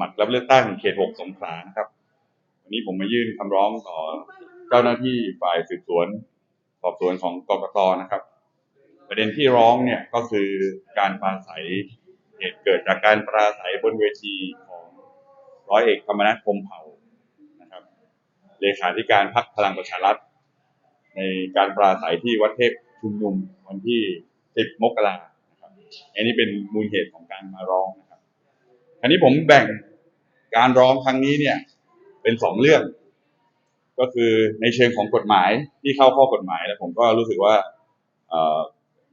มัครรับเลือกตั้งเขตหกสงขลานะครับ วันนี้ผมมายื่นคำร้องต่อเจ้าหน้าที่ฝ่ายสืบสวน สอบสวนของกกตนะครับ ประเด็นที่ร้องเนี่ยก็คือการปราศัยเหตุเกิดจากการปราศัยบนเวทีของร้อยเอกธรรมนัฐพมเผ่านะครับ เลขาธิการพรรคพลังประชารัฐ ในการปราศัยที่วัดเทพชุมนุมวันที่ 10 มกรานะครับอันนี้เป็นมูลเหตุของการมาร้อง อันนี้ผมแบ่งการร้องครั้งนี้เนี่ย เป็นสองเรื่อง ก็คือในเชิงของกฎหมายที่เข้าข้อกฎหมายแล้วผมก็รู้สึกว่าเ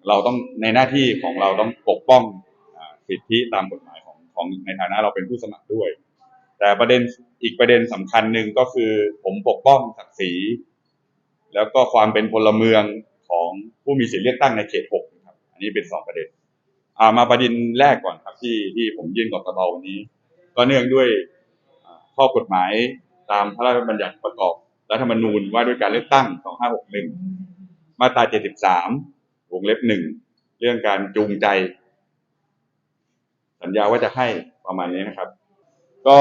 เราต้องในหน้าที่ของเราต้องปกป้องอสิทธิตามกฎหมายของของในฐานะเราเป็นผู้สมัครด้วย แต่ประเด็นอีกประเด็นสำคัญหนึ่งก็คือผมปกป้องศักดิ์ศรีแล้วก็ความเป็นพลเมืองของผู้มีสิทธิเลือกตั้งในเขตหกครับ อันนี้เป็นสองประเด็น อ่ามาประเด็นแรกก่อนครับที่ที่ผมยื่นกกตวันนี้ ก็เนื่องด้วยข้อกฎหมายตามพระราชบัญญัติประกอบรัฐธรรมนูญว่าด้วยการเลือกตั้ง 2561 มาตรา 73 วงเล็บหนึ่งเรื่องการจูงใจ สัญญาว่าจะให้ประมาณนี้นะครับ ก็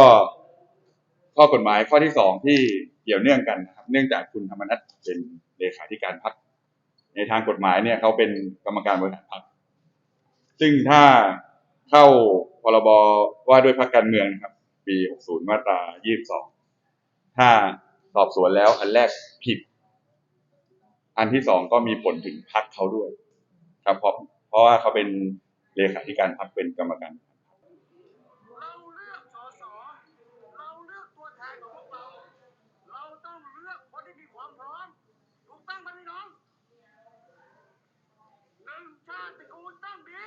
ข้อกฎหมายข้อที่สองที่เกี่ยวเนื่องกันนะครับ เนื่องจากคุณธรรมนัฐเป็นเลขาธิการพรรคในทางกฎหมายเนี่ยเขาเป็นกรรมการบริหารพรรค ซึ่งถ้าเข้าพรบว่าด้วยพรรคการเมืองนะครับ ปี 60 มาตรา 22 ถ้าสอบสวนแล้วอันแรกผิด อันที่สองก็มีผลถึงพรรคเขาด้วย ครับเพราะเพราะว่าเขาเป็นเลขาธิการพรรคเป็นกรรมการ เราเลือกสสเราเลือกตัวแทนของพวกเรา เราต้องเลือกคนที่มีความพร้อม ถูกต้องไหมพี่น้อง หนึ่งชาติตระกูลต้องดี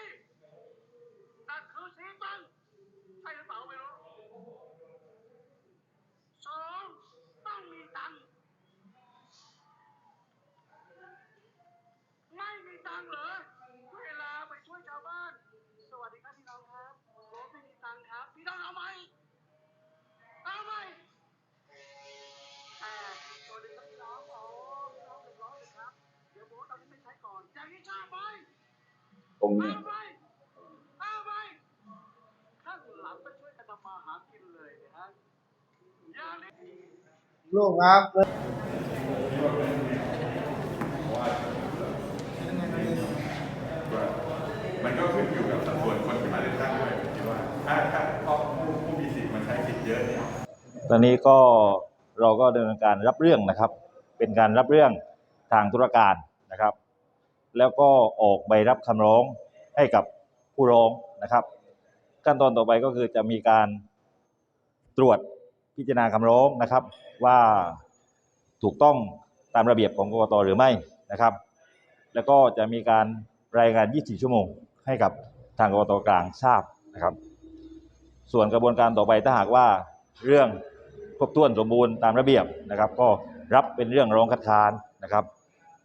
ตรงเนี้ยเอาไหมเอาไหมข้างหลังไปช่วยกันทำมาหากินเลยนะฮะอย่างนี้ลูกครับมันก็ขึ้นอยู่กับสัดส่วนคนที่มาเลือกตั้งด้วยผมคิดว่าถ้าถ้าผู้ผู้มีสิทธิ์มาใช้สิทธิ์เยอะเนี่ยตอนนี้ก็เราก็ดำเนินการรับเรื่องนะครับ เป็นการรับเรื่องทางธุรการนะครับ แล้วก็ออกใบรับคำร้องให้กับผู้ร้องนะครับ ขั้นตอนต่อไปก็คือจะมีการตรวจพิจารณาคำร้องนะครับ ว่าถูกต้องตามระเบียบของกกตหรือไม่นะครับ แล้วก็จะมีการรายงาน 24 ชั่วโมง ให้กับทางกกตกลางทราบนะครับ ส่วนกระบวนการต่อไปถ้าหากว่าเรื่องครบถ้วนสมบูรณ์ตามระเบียบนะครับ ก็รับเป็นเรื่องร้องคัดค้านนะครับ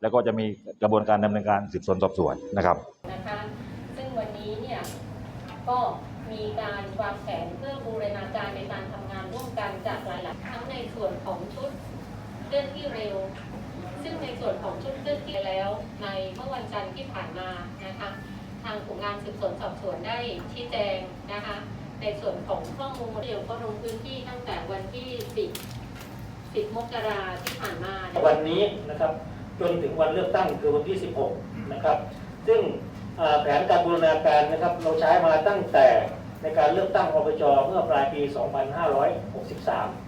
แล้วก็จะมีกระบวนการดำเนินการสืบสวนสอบสวนนะครับนะคะซึ่งวันนี้เนี่ยก็มีการวางแผนเพื่อบูรณาการในการทำงานร่วมกันจากหลายๆทั้งในส่วนของชุดเคลื่อนที่เร็ว ซึ่งในส่วนของชุดเคลื่อนที่แล้วในเมื่อวันจันทร์ที่ผ่านมานะคะทางกลุ่มงานสืบสวนสอบสวนได้ชี้แจงนะคะในส่วนของข้อมูลเดียวก็ลงพื้นที่ตั้งแต่วันที่ 10 10 มกราที่ผ่านมานะคะวันนี้นะครับ จนถึงวันเลือกตั้งคือวันที่ 16 นะครับ ซึ่งแผนการบูรณาการนะครับเราใช้มาตั้งแต่ในการเลือกตั้งอบจเมื่อปลายปี 2563